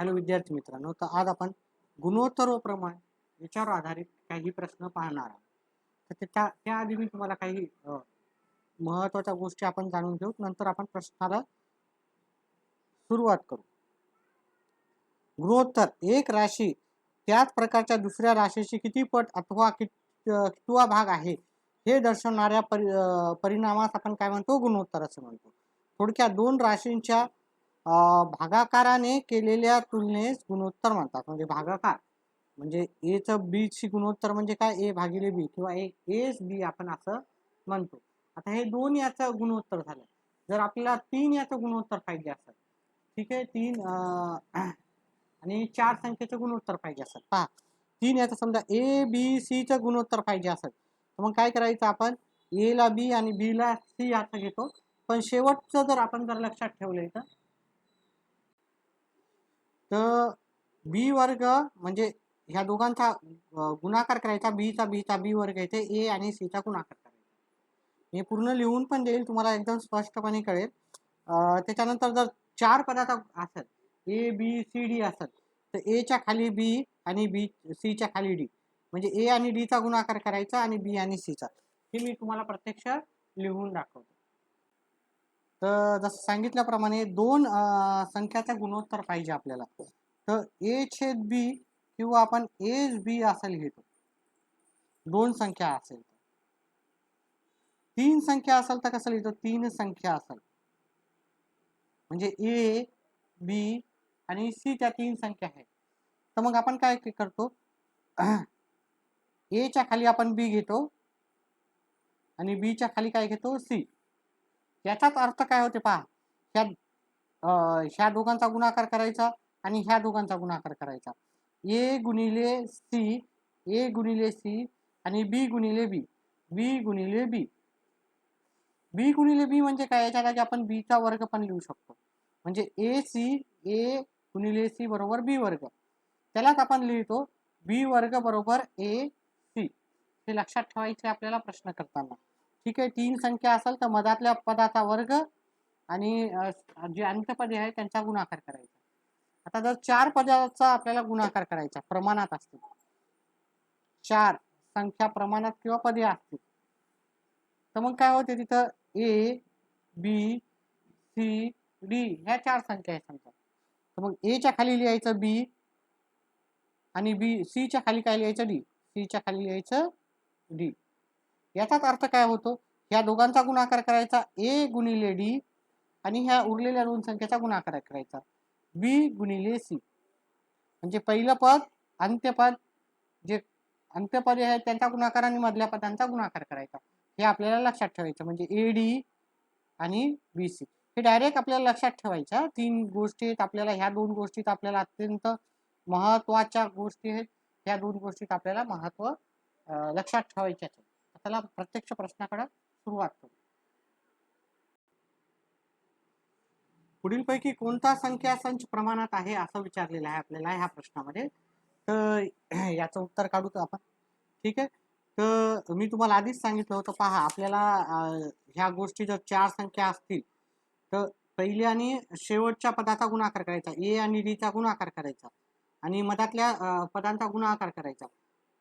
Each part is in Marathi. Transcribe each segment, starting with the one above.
हॅलो विद्यार्थी मित्रांनो तर आज आपण गुणोत्तर व प्रमाण याच्यावर आधारित काही प्रश्न पाहणार आहोत. तर त्या त्याआधी मी तुम्हाला काही महत्त्वाच्या गोष्टी आपण जाणून घेऊ नंतर आपण प्रश्नाला सुरुवात करू. गुणोत्तर एक राशी त्याच प्रकारच्या दुसऱ्या राशीची किती पट अथवा कित कितवा भाग आहे हे दर्शवणाऱ्या परि परिणामास आपण काय म्हणतो? गुणोत्तर असं म्हणतो. थोडक्यात दोन राशींच्या भागाकाराने केलेल्या तुलनेस गुणोत्तर म्हणतात. म्हणजे भागाकार म्हणजे एचं बीची गुणोत्तर म्हणजे काय? ए भागिले बी किंवा ए एस बी आपण असं म्हणतो. आता हे दोन याचं गुणोत्तर झालं. जर आपल्याला तीन याचं गुणोत्तर पाहिजे असेल ठीक आहे? तीन आणि चार संख्येचं गुणोत्तर पाहिजे असेल. पहा तीन याचं समजा ए बी सीचं गुणोत्तर पाहिजे असेल तर मग काय करायचं आपण? ए ला बी आणि बी ला सी याचं घेतो. पण शेवटचं जर आपण जर लक्षात ठेवलं तर तर बी वर्ग म्हणजे ह्या दोघांचा गुणाकार करायचा. बीचा बीचा बी वर्ग येथे ए आणि सीचा गुणाकार करायचा. हे पूर्ण लिहून पण देईल तुम्हाला एकदम स्पष्टपणे कळेल. त्याच्यानंतर जर चार पदार्थ असेल ए बी सी डी असेल तर एच्या खाली बी आणि बी सीच्या खाली डी म्हणजे ए आणि डीचा गुणाकार करायचा आणि बी आणि सीचा हे मी तुम्हाला प्रत्यक्ष लिहून दाखवतो. तर जसं सांगितल्याप्रमाणे दोन संख्याचा गुणोत्तर पाहिजे आपल्याला. तर ए छेद बी किंवा आपण एच बी असं लिहितो दोन संख्या असेल तर. तीन संख्या असेल तर कसं लिहितो? तीन संख्या असेल. म्हणजे ए बी आणि सी त्या तीन संख्या आहेत. तर मग आपण काय करतो? एच्या खाली आपण बी घेतो आणि बीच्या च्या खाली काय घेतो? सी याचाच अर्थ काय होते पहा. ह्या ह्या दोघांचा गुणाकार करायचा आणि ह्या दोघांचा गुणाकार करायचा. ए गुणिले सी ए गुणिले सी आणि बी गुणिले बी. बी गुणिले बी. बी गुणिले बी म्हणजे काय? याच्या जागी आपण बीचा वर्ग पण लिहू शकतो. म्हणजे ए सी ए गुणिले सी बरोबर बी वर्ग. त्यालाच आपण लिहितो बी वर्ग बरोबर ए सी. हे लक्षात ठेवायचे आपल्याला प्रश्न करताना. ठीक आहे तीन संख्या असेल तर मधातल्या पदाचा वर्ग आणि जे अंत्यपदे आहे त्यांचा गुणाकार करायचा. आता जर चार पदाचा आपल्याला गुणाकार करायचा प्रमाणात असतील चार संख्या प्रमाणात किंवा पदे असतील. तर मग काय होते तिथं? ए बी सी डी ह्या चार संख्या आहेत समजा. तर मग एच्या च्या खाली लिहायचं बी आणि बी सी च्या खाली काय लिहायचं? डी सी च्या खाली लिहायचं डी याचाच अर्थ काय होतो? ह्या दोघांचा गुणाकार करायचा. ए गुणिले डी आणि ह्या उरलेल्या दोन संख्येचा गुणाकार करायचा. बी गुणिले सी. म्हणजे पहिलं पद अंत्यपद जे अंत्यपदे आहेत त्यांचा गुणाकार आणि मधल्या पदांचा गुणाकार करायचा. हे आपल्याला लक्षात ठेवायचं. म्हणजे ए डी आणि बी सी. हे डायरेक्ट आपल्याला लक्षात ठेवायच्या तीन गोष्टी आहेत आपल्याला. ह्या दोन गोष्टीत आपल्याला अत्यंत महत्त्वाच्या गोष्टी आहेत. ह्या दोन गोष्टीत आपल्याला महत्त्व लक्षात ठेवायच्या चला प्रत्यक्ष प्रश्नाकडे सुरुवात करू. पुढीलपैकी कोणता संख्या संच प्रमाणात आहे असं विचारलेलं आहे आपल्याला ह्या प्रश्नामध्ये? तर याचं उत्तर काढू तर आपण. ठीक आहे? तर मी तुम्हाला आधीच सांगितलं होतं पहा आपल्याला ह्या गोष्टी जर चार संख्या असतील तर पहिल्या आणि शेवटच्या पदाचा गुणाकार करायचा. ए आणि डीचा गुणाकार करायचा. आणि मधातल्या पदांचा गुणाकार करायचा.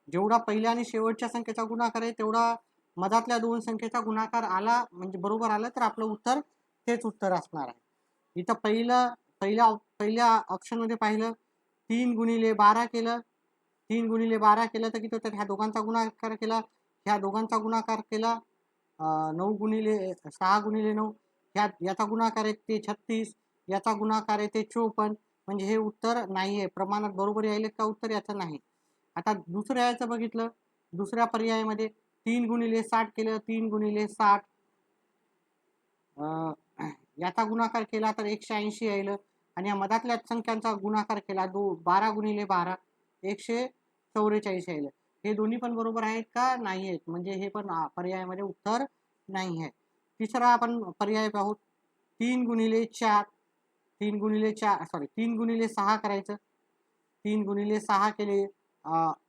जेवढा पहिल्या आणि शेवटच्या संख्येचा गुणाकार आहे तेवढा मधातल्या दोन संख्येचा गुणाकार आला म्हणजे बरोबर आलं तर आपलं उत्तर तेच उत्तर असणार आहे. इथं पहिलं पहिल्या पहिल्या ऑप्शनमध्ये पाहिलं तीन गुणिले बारा केलं तीन गुणिले बारा केलं तर किती होतं ह्या दोघांचा गुणाकार केला ह्या दोघांचा गुणाकार केला नऊ गुणिले सहा गुणिले नऊ ह्या याचा गुणाकार आहे ते छत्तीस याचा गुणाकार आहे ते चोपन्न म्हणजे हे उत्तर नाही आहे प्रमाणात बरोबर यायले का उत्तर? याचं नाही. आता दुसऱ्या याचं बघितलं दुसऱ्या पर्यायामध्ये तीन गुणिले साठ केलं तीन गुणिले साठ. याचा गुणाकार केला तर एकशे ऐंशी यायलं. आणि या मधातल्या संख्यांचा गुणाकार केला दो बारा गुणिले बारा एकशे चौवेचाळीस यायलं. हे दोन्ही पण बरोबर आहेत का? नाही आहेत. म्हणजे हे पण पर्यायामध्ये उत्तर नाही आहे. तिसरा आपण पर्याय पाहू तीन गुणिले चार तीन गुणिले चार सॉरी तीन गुणिले सहा करायचं. तीन गुणिले सहा केले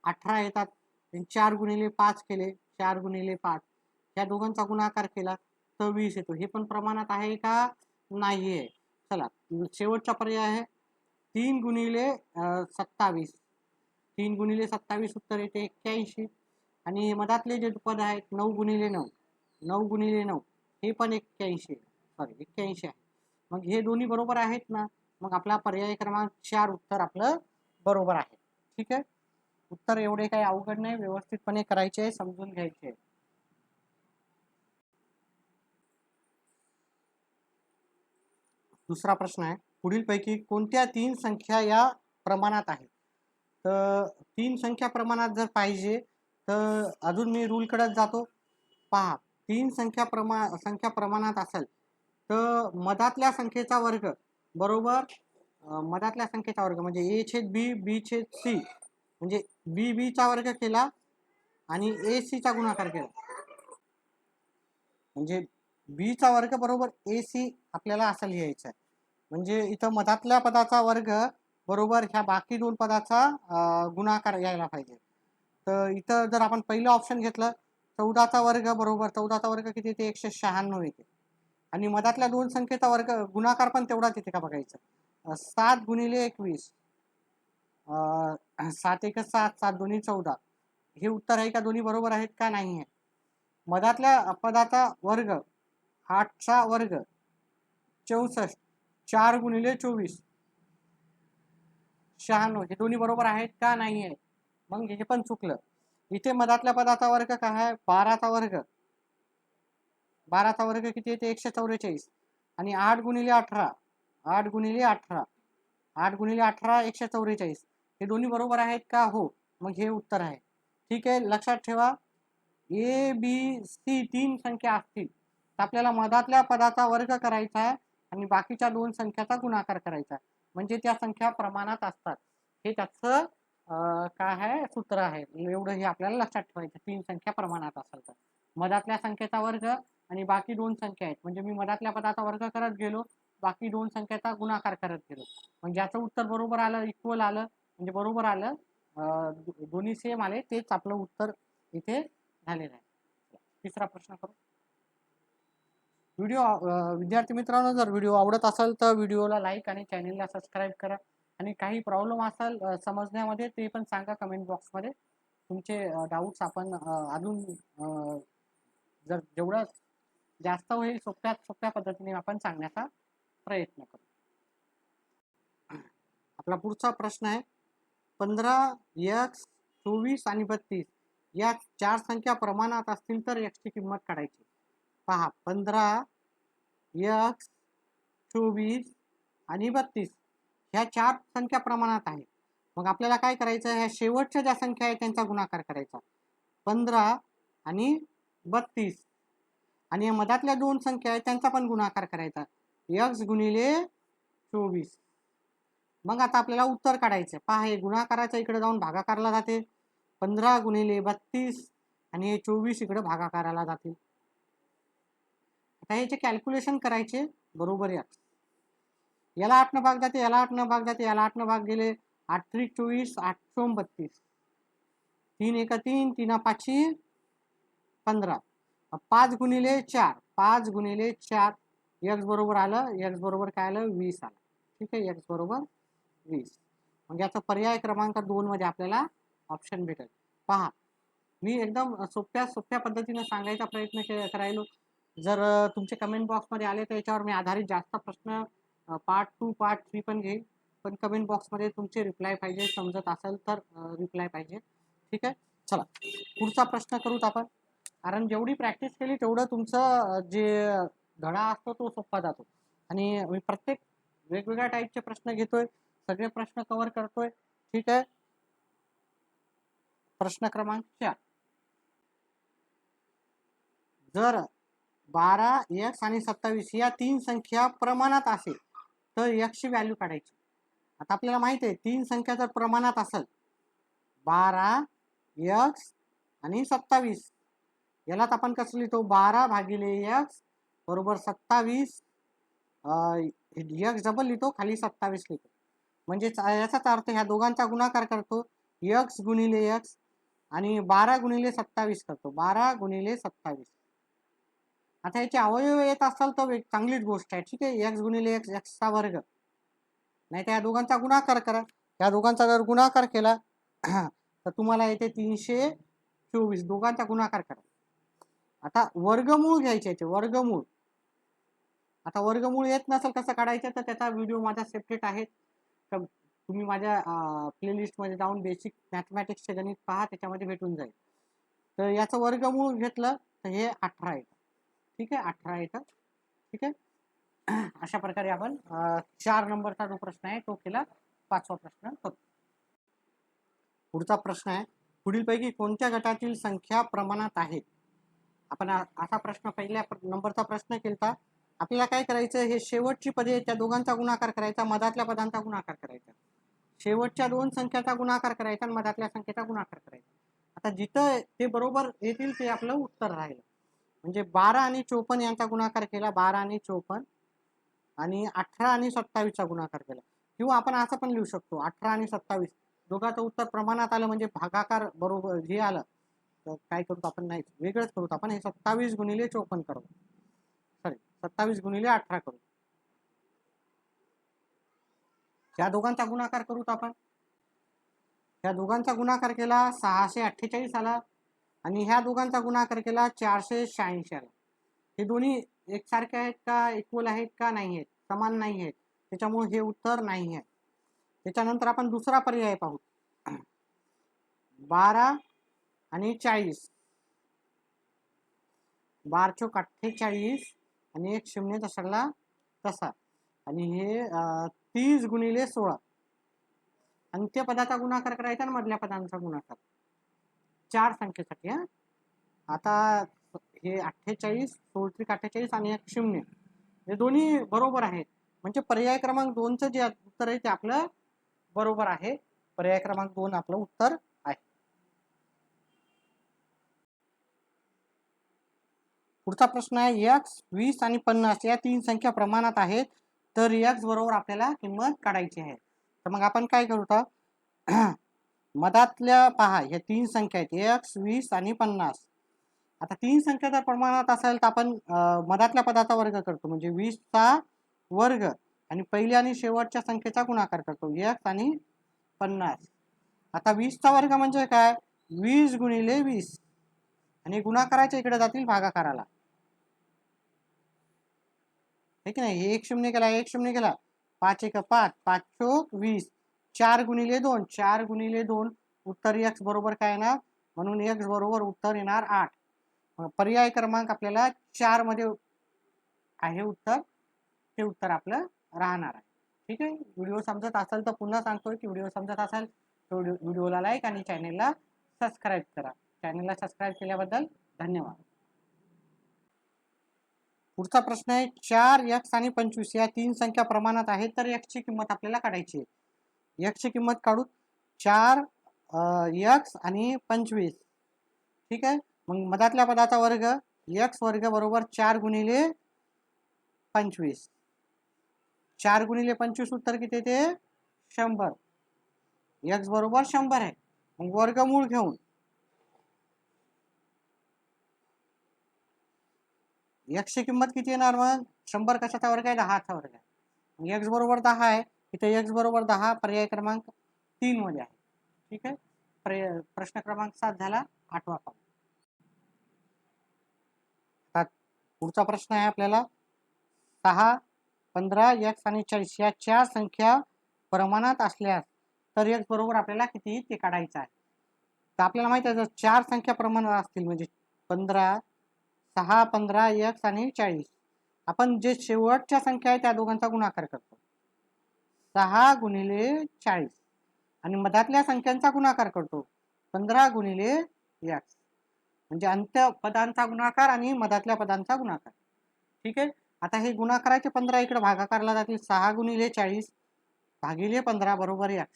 अठरा येतात चार गुणिले पाच केले चार गुणिले पाच. या दोघांचा गुणाकार केला तर वीस येतो. हे पण प्रमाणात आहे का? नाही आहे चला शेवटचा पर्याय आहे. तीन गुणिले सत्तावीस. तीन गुणिले सत्तावीस उत्तर येते एक्क्याऐंशी. आणि मधातले जे पद आहेत नऊ गुणिले नऊ. नऊ गुणिले नऊ. हे पण एक्क्याऐंशी. सॉरी एक्क्याऐंशी आहे. मग हे दोन्ही बरोबर आहेत ना? मग आपला पर्याय क्रमांक चार उत्तर आपलं बरोबर आहे. ठीक आहे? उत्तर एवढे काही अवघड नाही व्यवस्थितपणे करायचे समजून घ्यायचे दुसरा प्रश्न आहे पुढीलपैकी कोणत्या तीन संख्या या प्रमाणात आहेत? तर तीन संख्या प्रमाणात जर पाहिजे तर अजून मी रूलकडेच जातो. पहा तीन संख्या प्रमा संख्या प्रमाणात असेल तर मधातल्या संख्येचा वर्ग बरोबर? मधातल्या संख्येचा वर्ग म्हणजे ए छेद बी बी छेद सी म्हणजे बी बीचा वर्ग केला आणि ए सीचा गुणाकार केला. म्हणजे बीचा वर्ग बरोबर ए सी आपल्याला असं लिहायचं आहे. म्हणजे इथं मधातल्या पदाचा वर्ग बरोबर ह्या बाकी दोन पदाचा गुणाकार यायला पाहिजे. तर इथं जर आपण पहिलं ऑप्शन घेतलं चौदाचा वर्ग बरोबर चौदाचा वर्ग किती येते? एकशे शहाण्णव येते. आणि मधातल्या दोन संख्येचा वर्ग गुणाकार पण तेवढाच येते का बघायचं? सात गुणिले एकवीस. सात एक सात सात दोन्ही चौदा. हे उत्तर आहे का? दोन्ही बरोबर आहेत का? नाही आहे. मधातल्या पदाचा वर्ग आठचा वर्ग. चौसष्ट. चार गुणिले चोवीस. शहाण्णव. हे दोन्ही बरोबर आहेत का? नाही आहे. मग हे पण चुकलं. इथे मधातल्या पदाचा वर्ग काय आहे? बाराचा वर्ग. बाराचा वर्ग किती येते? एकशे चौवेचाळीस. आणि आठ गुणिले अठरा. आठ गुणिले अठरा. आठ गुणिले अठरा एकशे चौवेचाळीस. हे दोन्ही बरोबर आहेत का? हो. मग हे उत्तर आहे. ठीक आहे? लक्षात ठेवा. ए बी सी तीन संख्या असतील. तर आपल्याला मधातल्या पदाचा वर्ग करायचा आहे आणि बाकीच्या दोन संख्याचा गुणाकार करायचा आहे. म्हणजे त्या संख्या प्रमाणात असतात. हे त्याचं काय आहे? सूत्र आहे. एवढं हे आपल्याला लक्षात ठेवायचं. तीन संख्या प्रमाणात असेल तर. मधातल्या संख्येचा वर्ग आणि बाकी दोन संख्या आहेत. म्हणजे मी मधातल्या पदाचा वर्ग करत गेलो. बाकी दोन संख्येचा गुणाकार करत गेलो. म्हणजे ज्याचं उत्तर बरोबर आलं इक्वल आलं. म्हणजे बरोबर आलं. दोन्ही सेम आले. तेच आपलं उत्तर इथे झालेलं आहे. तिसरा प्रश्न करू. व्हिडिओ विद्यार्थी मित्रांनो जर व्हिडिओ आवडत असेल तर व्हिडिओला लाईक आणि चॅनेलला सबस्क्राईब करा. आणि काही प्रॉब्लेम असाल समजण्यामध्ये ते पण सांगा कमेंट बॉक्समध्ये तुमचे डाऊट्स आपण अजून जर जेवढं जास्त होईल सोप्या सोप्या पद्धतीने आपण सांगण्याचा प्रयत्न करू. आपला पुढचा प्रश्न आहे. पंधरा एक्स चोवीस आणि बत्तीस या चार संख्या प्रमाणात असतील तर एक्सची किंमत काढायची. पहा पंधरा एक्स चोवीस आणि बत्तीस ह्या चार संख्या प्रमाणात आहे मग आपल्याला काय करायचं? ह्या शेवटच्या ज्या संख्या आहेत त्यांचा गुणाकार करायचा. पंधरा आणि बत्तीस आणि या मधातल्या दोन संख्या आहेत त्यांचा पण गुणाकार करायचा. एक्स गुणिले चोवीस. मग आता आपल्याला उत्तर काढायचं आहे. पहा हे गुणाकाराच्या इकडे जाऊन भागाकारला जाते. पंधरा गुणिले बत्तीस आणि हे चोवीस इकडे भागाकाराला जातील आता याचे कॅल्क्युलेशन करायचे. बरोबर यात याला आठनं भाग जाते याला आठनं भाग जाते याला आठनं भाग गेले. आठ त्रिक चोवीस आठ चोम बत्तीस. तीन एका तीन तीन पाचशे पंधरा. पाच गुणिले चार पाच गुणिले चार. एक्स बरोबर आलं एक्स बरोबर काय आलं? वीस आलं. ठीक आहे एक्स बरोबर वीस म्हणजे याचा पर्याय क्रमांक दोन मध्ये आपल्याला ऑप्शन भेटेल. पहा. मी एकदम सोप्या सोप्या पद्धतीने सांगायचा प्रयत्न करायलो. जर तुमचे कमेंट बॉक्समध्ये आले तर याच्यावर मी आधारित जास्त प्रश्न पार्ट टू पार्ट थ्री पण घेईल पण कमेंट बॉक्समध्ये तुमचे रिप्लाय पाहिजे समजत असेल तर रिप्लाय पाहिजे. ठीक आहे? चला. पुढचा प्रश्न करूत आपण. कारण जेवढी प्रॅक्टिस केली तेवढं तुमचं जे धडा असतो तो सोपा जातो. आणि मी प्रत्येक वेगवेगळ्या टाईपचे प्रश्न घेतोय. सगळे प्रश्न कव्हर करतोय. ठीक आहे? प्रश्न क्रमांक चार. जर बारा एक्स आणि सत्तावीस या तीन संख्या प्रमाणात असेल तर एक्सची व्हॅल्यू काढायची. आता आपल्याला माहीत आहे तीन संख्या जर प्रमाणात असेल बारा एक्स आणि सत्तावीस यालाच आपण कसं लिहितो? बारा भागिले एक्स बरोबर सत्तावीस एक्स डबल लिहितो खाली सत्तावीस लिहितो. म्हणजे याचाच अर्थ ह्या दोघांचा गुणाकार करतो. यक्स गुणिले यक्स आणि बारा गुणिले सत्तावीस करतो. बारा गुणिले सत्तावीस. आता याचे अवयव येत असाल तर चांगलीच गोष्ट आहे. ठीक आहे? एक्स गुणिले एक्स एक्सचा वर्ग. नाही तर या दोघांचा गुणाकार करा. या दोघांचा जर गुणाकार केला तर तुम्हाला येते तीनशे चोवीस. दोघांचा गुणाकार करा. आता वर्गमूळ घ्यायचे याचे वर्गमूळ. आता वर्गमूळ येत नसेल कसं काढायचं? तर त्याचा व्हिडिओ माझा सेपरेट आहे तर तुम्ही माझ्या प्लेलिस्टमध्ये जाऊन बेसिक मॅथमॅटिक्सचे गणित पहा त्याच्यामध्ये भेटून जाईल. तर याचं वर्गमूळ घेतलं तर हे अठरा येतं. ठीक आहे? अठरा येतं. ठीक आहे? अशा प्रकारे आपण चार नंबरचा जो प्रश्न आहे तो केला. पाचवा प्रश्न करतो पुढचा प्रश्न आहे पुढीलपैकी कोणत्या गटातील संख्या प्रमाणात आहेत? आपण असा प्रश्न पहिल्या नंबरचा प्रश्न केला आपल्याला काय करायचं? हे शेवटची पदे त्या दोघांचा गुणाकार करायचा मधातल्या पदांचा गुणाकार करायचा. शेवटच्या दोन संख्याचा गुणाकार करायचा आणि मधातल्या संख्येचा गुणाकार करायचा. आता जिथं ते बरोबर येतील ते आपलं उत्तर राहील. म्हणजे बारा आणि चोपन्न यांचा गुणाकार केला बारा आणि चोपन्न आणि अठरा आणि सत्तावीसचा गुणाकार केला. किंवा आपण असं पण लिहू शकतो अठरा आणि सत्तावीस. दोघांचं उत्तर प्रमाणात आलं म्हणजे भागाकार बरोबर हे आलं. तर काय करू आपण? नाही वेगळंच करू आपण. हे सत्तावीस गुणिले चोपन्न करू. सत्तावीस गुणिले अठरा करू. या दोघांचा गुणाकार करू आपण. ह्या दोघांचा गुणाकार केला सहाशे अठ्ठेचाळीस आला आणि ह्या दोघांचा गुणाकार केला चारशे शहाऐंशी आला. हे दोन्ही एकसारखे आहेत का इक्वल आहेत का नाही आहेत? समान नाही आहेत. त्याच्यामुळे हे उत्तर नाही आहे. त्याच्यानंतर आपण दुसरा पर्याय पाहू. बारा आणि चाळीस. बार अठ्ठेचाळीस आणि एक शून्य सगळा तसा. आणि हे तीस गुणिले सोळा. अंत्य पदाचा गुणाकार करायचा आणि मधल्या पदांचा गुणाकार. चार संख्येसाठी हा. आता हे अठ्ठेचाळीस सोळत्रिक अठ्ठेचाळीस आणि एक शून्य हे दोन्ही बरोबर आहेत. म्हणजे पर्याय क्रमांक दोनचं जे उत्तर आहे ते आपलं बरोबर आहे. पर्याय क्रमांक दोन आपलं उत्तर आहे पुढचा प्रश्न आहे यक्स वीस आणि पन्नास या तीन संख्या प्रमाणात आहेत तर यक्स बरोबर आपल्याला किंमत काढायची आहे. तर मग आपण काय करू तर? मधातल्या पहा ह्या तीन संख्या आहेत यक्स वीस आणि पन्नास. आता तीन संख्या जर प्रमाणात असेल तर आपण मधातल्या पदाचा वर्ग करतो म्हणजे वीसचा वर्ग आणि पहिल्या आणि शेवटच्या संख्येचा गुणाकार करतो यक्स आणि पन्नास. आता वीसचा वर्ग म्हणजे काय? वीस गुणिले वीस. आणि गुणाकाराच्या इकडे जातील भागाकाराला. हे की नाही? हे एक शून्य केला एक शून्य केला. पाच एक पाच पाच चोक वीस. चार गुणिले दोन चार गुणिले दोन. उत्तर एक्स बरोबर काय येणार? म्हणून एक्स बरोबर उत्तर येणार आठ. पर्याय क्रमांक आपल्याला चारमध्ये आहे उत्तर. ते उत्तर आपलं राहणार आहे. ठीक आहे? व्हिडिओ समजत असेल तर पुन्हा सांगतोय की व्हिडिओ समजत असेल तर व्हिडिओला लाईक आणि चॅनेलला सबस्क्राईब करा. चॅनेलला सबस्क्राईब केल्याबद्दल धन्यवाद. पुढचा प्रश्न आहे चार यक्स आणि पंचवीस या तीन संख्या प्रमाणात आहेत तर यक्सची किंमत आपल्याला काढायची आहे. यक्सची किंमत काढू. चार यक्स आणि पंचवीस. ठीक आहे? मग मधातल्या पदाचा वर्ग यक्स वर्ग बरोबर चार गुणिले पंचवीस. चार गुणिले पंचवीस उत्तर किती येते? शंभर. यक्स बरोबर शंभर आहे. मग वर्गमूळ घेऊन एक्सची किंमत किती येणार मग? शंभर कशाचा वर्ग आहे दहाचा वर्ग आहे एक्स बरोबर दहा आहे. इथे एक्स बरोबर दहा पर्याय क्रमांक तीन मध्ये आहे. ठीक आहे? पर्याय प्रश्न क्रमांक सात झाला. आठवा पाहू पुढचा प्रश्न आहे आपल्याला. सहा पंधरा एक्स आणि चाळीस या चार संख्या प्रमाणात असल्यास तर एक्स बरोबर आपल्याला किती? ते काढायचं आहे. तर आपल्याला माहिती आहे जर चार संख्या प्रमाणात असतील म्हणजे पंधरा सहा पंधरा एक आणि चाळीस. आपण जे शेवटच्या संख्या आहे त्या दोघांचा गुणाकार करतो. सहा गुणिले चाळीस. आणि मधातल्या संख्यांचा गुणाकार करतो. पंधरा गुणिले एक. म्हणजे अंत्य पदांचा गुणाकार आणि मधातल्या पदांचा गुणाकार. ठीक आहे? आता हे गुणाकाराचे पंधरा इकडे भागाकारला जातील. सहा गुणिले चाळीस भागिले पंधरा बरोबर एक.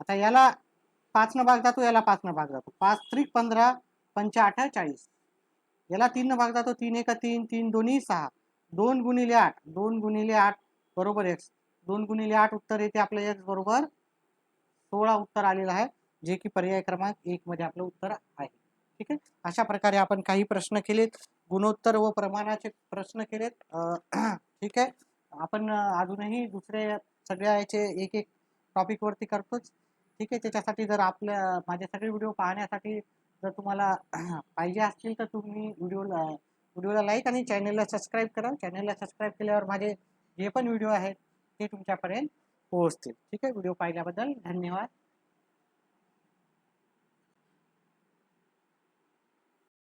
आता याला पाच न भाग जातो याला पाचनं भाग जातो. पाच त्रिक पंधरा पंचा आठ चाळीस. याला तीन भाग जातो तीन एका तीन तीन दोन्ही सहा. दोन गुणिले आठ. दोन गुणिले आठ बरोबर एक्स दोन गुणिले आठ उत्तर येते आपलं एक्स बरोबर सोळा उत्तर आलेलं आहे जे की पर्याय क्रमांक एक मध्ये आपलं उत्तर आहे. ठीक आहे? अशा प्रकारे आपण काही प्रश्न केलेत. गुणोत्तर व प्रमाणाचे प्रश्न केलेत. ठीक आहे? आपण अजूनही दुसरे सगळ्या याचे एक एक टॉपिकवरती करतोच. ठीक आहे? त्याच्यासाठी जर आपल्या माझे सगळे व्हिडिओ पाहण्यासाठी जर तुम्हाला पाहिजे असतील तर तुम्ही व्हिडिओला व्हिडिओला लाईक आणि चॅनलला सबस्क्राईब करा चॅनलला सबस्क्राईब केल्यावर माझे जे पण व्हिडिओ आहेत ते तुमच्यापर्यंत पोहोचतील. ठीक आहे? व्हिडिओ पाहिल्याबद्दल धन्यवाद.